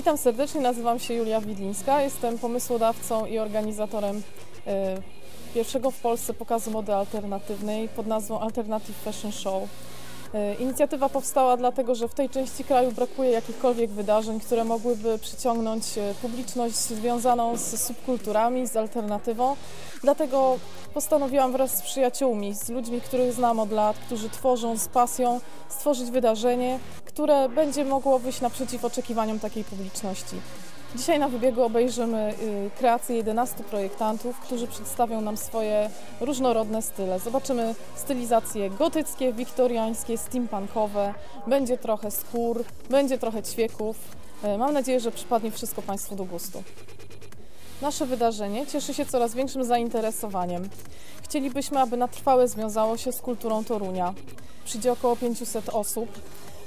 Witam serdecznie, nazywam się Julia Widlińska, jestem pomysłodawcą i organizatorem e, pierwszego w Polsce pokazu mody alternatywnej pod nazwą Alternative Fashion Show. E, inicjatywa powstała dlatego, że w tej części kraju brakuje jakichkolwiek wydarzeń, które mogłyby przyciągnąć e, publiczność związaną z subkulturami, z alternatywą. Dlatego postanowiłam wraz z przyjaciółmi, z ludźmi, których znam od lat, którzy tworzą z pasją, stworzyć wydarzenie, które będzie mogło wyjść naprzeciw oczekiwaniom takiej publiczności. Dzisiaj na wybiegu obejrzymy y, kreacje 11 projektantów, którzy przedstawią nam swoje różnorodne style. Zobaczymy stylizacje gotyckie, wiktoriańskie, steampunkowe, będzie trochę skór, będzie trochę ćwieków. Y, Mam nadzieję, że przypadnie wszystko Państwu do gustu. Nasze wydarzenie cieszy się coraz większym zainteresowaniem. Chcielibyśmy, aby na trwałe związało się z kulturą Torunia. Przyjdzie około 500 osób.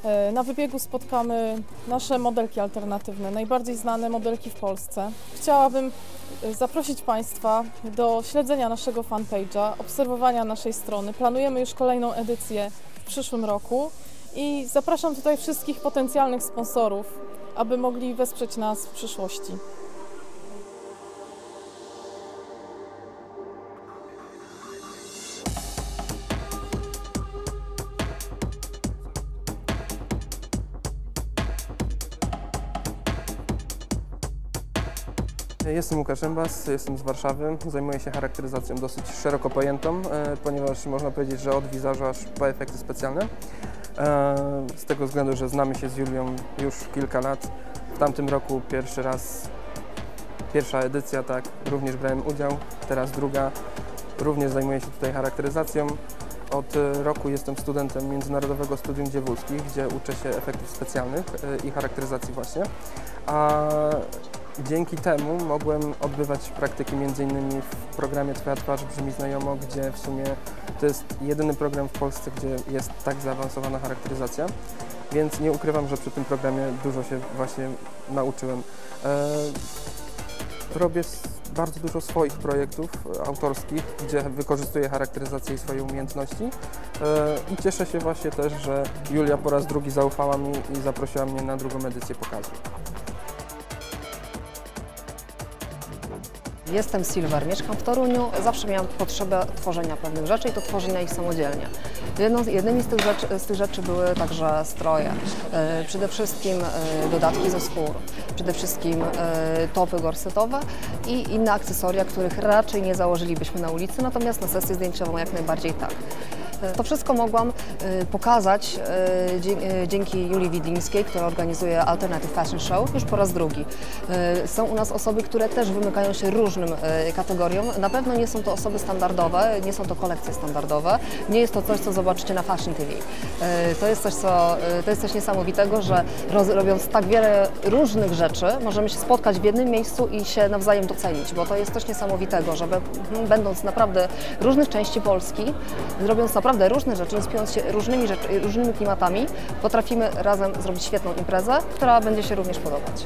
E, Na wybiegu spotkamy nasze modelki alternatywne, najbardziej znane modelki w Polsce. Chciałabym e, zaprosić Państwa do śledzenia naszego fanpage'a, obserwowania naszej strony. Planujemy już kolejną edycję w przyszłym roku i zapraszam tutaj wszystkich potencjalnych sponsorów, aby mogli wesprzeć nas w przyszłości. Jestem Łukasz Embas, jestem z Warszawy. Zajmuję się charakteryzacją dosyć szeroko pojętą, e, ponieważ można powiedzieć, że od wizażu aż po efekty specjalne. E, Z tego względu, że znamy się z Julią już kilka lat. W tamtym roku pierwszy raz, pierwsza edycja, tak, również brałem udział, teraz druga. Również zajmuję się tutaj charakteryzacją. Od e, roku jestem studentem Międzynarodowego Studium Dziewulskich, gdzie uczę się efektów specjalnych i charakteryzacji właśnie. A Dzięki temu mogłem odbywać praktyki m.in. w programie Twoja twarz brzmi znajomo, gdzie w sumie to jest jedyny program w Polsce, gdzie jest tak zaawansowana charakteryzacja, więc nie ukrywam, że przy tym programie dużo się właśnie nauczyłem. E, robię bardzo dużo swoich projektów e, autorskich, gdzie wykorzystuję charakteryzację i swoje umiejętności e, i cieszę się właśnie też, że Julia po raz drugi zaufała mi i zaprosiła mnie na drugą edycję pokazu. Jestem Silver, mieszkam w Toruniu. Zawsze miałam potrzebę tworzenia pewnych rzeczy i to tworzenia ich samodzielnie. Jedną, jednymi z tych, rzeczy, z tych rzeczy były także stroje. E, Przede wszystkim e, dodatki ze skór, przede wszystkim e, topy gorsetowe i inne akcesoria, których raczej nie założylibyśmy na ulicy, natomiast na sesję zdjęciową jak najbardziej tak. E, To wszystko mogłam e, pokazać dzie- e, dzięki Julii Widlińskiej, która organizuje Alternative Fashion Show już po raz drugi. Są u nas osoby, które też wymykają się różnym kategoriom. Na pewno nie są to osoby standardowe, nie są to kolekcje standardowe. Nie jest to coś, co zobaczycie na Fashion TV. To jest coś, co, to jest coś niesamowitego, że robiąc tak wiele różnych rzeczy, możemy się spotkać w jednym miejscu i się nawzajem docenić, bo to jest coś niesamowitego, że be- mhm, będąc naprawdę różnych części Polski, robiąc naprawdę naprawdę różne rzeczy, inspirując się różnymi, rzecz, y, różnymi klimatami, potrafimy razem zrobić świetną imprezę, która będzie się również podobać.